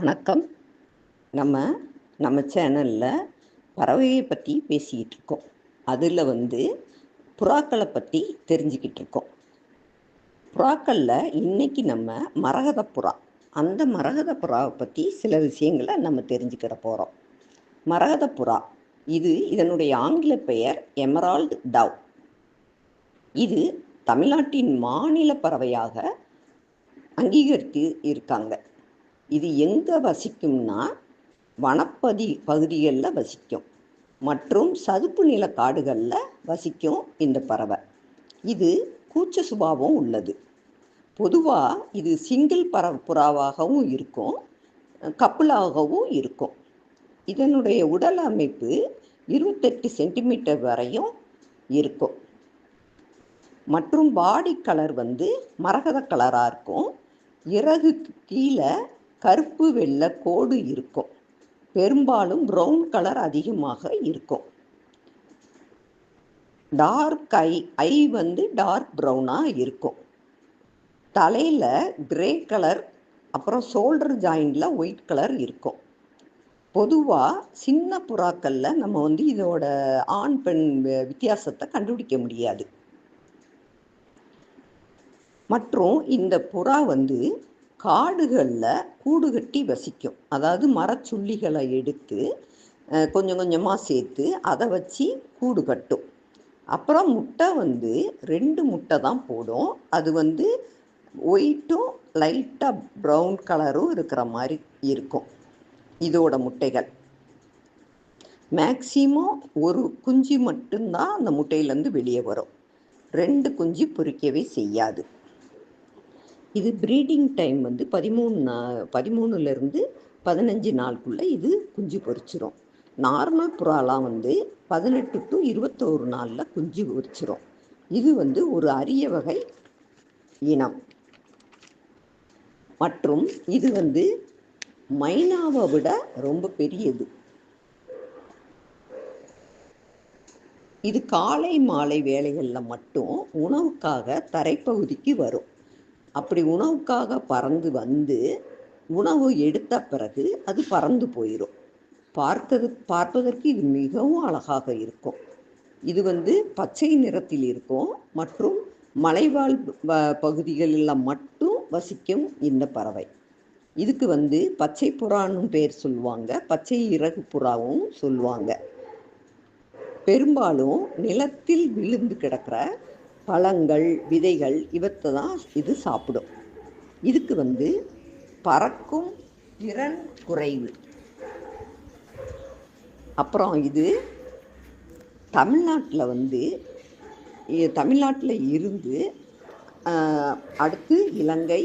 வணக்கம். நம்ம நம்ம சேனலில் பறவையை பற்றி பேசிக்கிட்டு இருக்கோம். அதில் வந்து புறாக்களை பற்றி தெரிஞ்சுக்கிட்டு இருக்கோம். புறாக்களில் இன்னைக்கு நம்ம மரகத புறா. அந்த மரகத புறாவை பற்றி சில விஷயங்களை நம்ம தெரிஞ்சுக்கிற போகிறோம் மரகத புறா இது இதனுடைய ஆங்கில பெயர் எமரால்டு டவ். இது தமிழ்நாட்டின் மாநில பறவையாக அங்கீகரித்து இருக்காங்க. இது எங்கே வசிக்கும்னா வனப்பதி பகுதிகளில் வசிக்கும். மற்றும் சதுப்பு நில காடுகளில் வசிக்கும் இந்த பறவை. இது கூச்ச சுபாவம் உள்ளது. பொதுவாக இது சிங்கிள் பற புறாவாகவும் இருக்கும் கப்பலாகவும் இருக்கும். இதனுடைய உடல் அமைப்பு இருபத்தெட்டு சென்டிமீட்டர் வரையும் இருக்கும். மற்றும் பாடி கலர் வந்து மரகத கலராக இருக்கும். இறகுக்கு கீழே கருப்பு வெள்ளை கோடு இருக்கும். பெரும்பாலும் ப்ரௌன் கலர் அதிகமாக இருக்கும். டார்க் ஐ ஐ வந்து டார்க் ப்ரௌனாக இருக்கும். தலையில் கிரே கலர் அப்புறம் ஷோல்டர் ஜாயிண்டில் ஒயிட் கலர் இருக்கும். பொதுவாக சின்ன புறாக்களில் நம்ம வந்து இதோட ஆண் பெண் வித்தியாசத்தை கண்டுபிடிக்க முடியாது. மற்றும் இந்த புறா வந்து காடுகளில் கூடு கட்டி வசிக்கும். அதாவது மரச்சுள்ளிகளை எடுத்து கொஞ்சம் கொஞ்சமாக சேர்த்து அதை வச்சு கூடு கட்டும். அப்புறம் முட்டை வந்து ரெண்டு முட்டை தான் போடும். அது வந்து ஒயிட்டும் லைட்டாக ப்ரௌன் கலரும் இருக்கிற மாதிரி இருக்கும் இதோட முட்டைகள். மேக்சிமம் ஒரு குஞ்சு மட்டும்தான் அந்த முட்டையிலேருந்து வெளியே வரும். ரெண்டு குஞ்சு பொறிக்கவே செய்யாது. இது ப்ரீடிங் டைம் வந்து பதிமூணு நா பதிமூணுலேருந்து பதினஞ்சு நாளுக்குள்ளே இது குஞ்சு பொறிச்சிரும் நார்மல் புறாலாம் வந்து பதினெட்டு டு இருபத்தோரு நாளில் குஞ்சு பொறிச்சிரும் இது வந்து ஒரு அரிய வகை இனம். மற்றும் இது வந்து மைனாவை விட ரொம்ப பெரியது. இது காலை மாலை வேலைகளில் மட்டும் உணவுக்காக தரைப்பகுதிக்கு வரும். அப்படி உணவுக்காக பறந்து வந்து உணவு எடுத்த பிறகு அது பறந்து போயிடும் பார்த்தது பார்ப்பதற்கு இது மிகவும் அழகாக இருக்கும். இது வந்து பச்சை நிறத்தில் இருக்கும் மற்றும் மலைவாழ் பகுதிகளில் மட்டும் வசிக்கும் இந்த பறவை. இதுக்கு வந்து பச்சை புறான்னு பேர் சொல்லுவாங்க. பச்சை இறகு புறாவும் சொல்லுவாங்க. பெரும்பாலும் நிலத்தில் விழுந்து கிடக்கிற பழங்கள் விதைகள் இவற்றை தான் இது சாப்பிடும். இதுக்கு வந்து பறக்கும் திறன் குறைவு. அப்புறம் இது தமிழ்நாட்டில் வந்து தமிழ்நாட்டில் இருந்து அடுத்து இலங்கை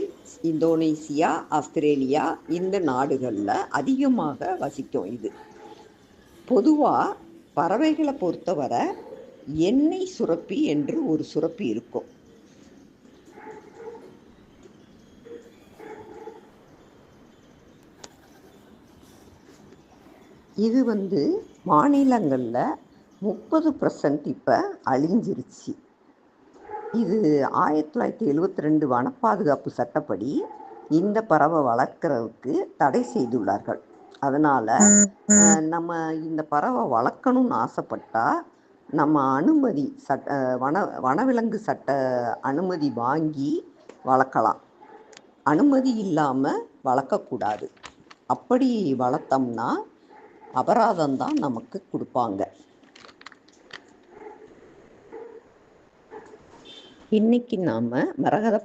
இந்தோனேசியா ஆஸ்திரேலியா இந்த நாடுகளில் அதிகமாக வசிக்கும் இது. பொதுவாக பறவைகளை பொறுத்தவரை எண்ணெய் சுரப்பி என்று ஒரு சுரப்பி இருக்கும். இது வந்து மாநிலங்களில் முப்பது பர்சன்ட் இப்போ அழிஞ்சிருச்சு. இது ஆயிரத்தி தொள்ளாயிரத்தி எழுவத்தி ரெண்டு வன பாதுகாப்பு சட்டப்படி இந்த பறவை வளர்க்குறதுக்கு தடை செய்துள்ளார்கள். அதனால் நம்ம இந்த பறவை வளர்க்கணும்னு ஆசைப்பட்டால் நம்ம அனுமதி சட்ட வன வனவிலங்கு சட்ட அனுமதி வாங்கி வளர்க்கலாம். அனுமதி இல்லாமல் வளர்க்கக்கூடாது அப்படி வளர்த்தோம்னா அபராதம் தான் நமக்கு கொடுப்பாங்க. இன்னைக்கு நாம் மரகத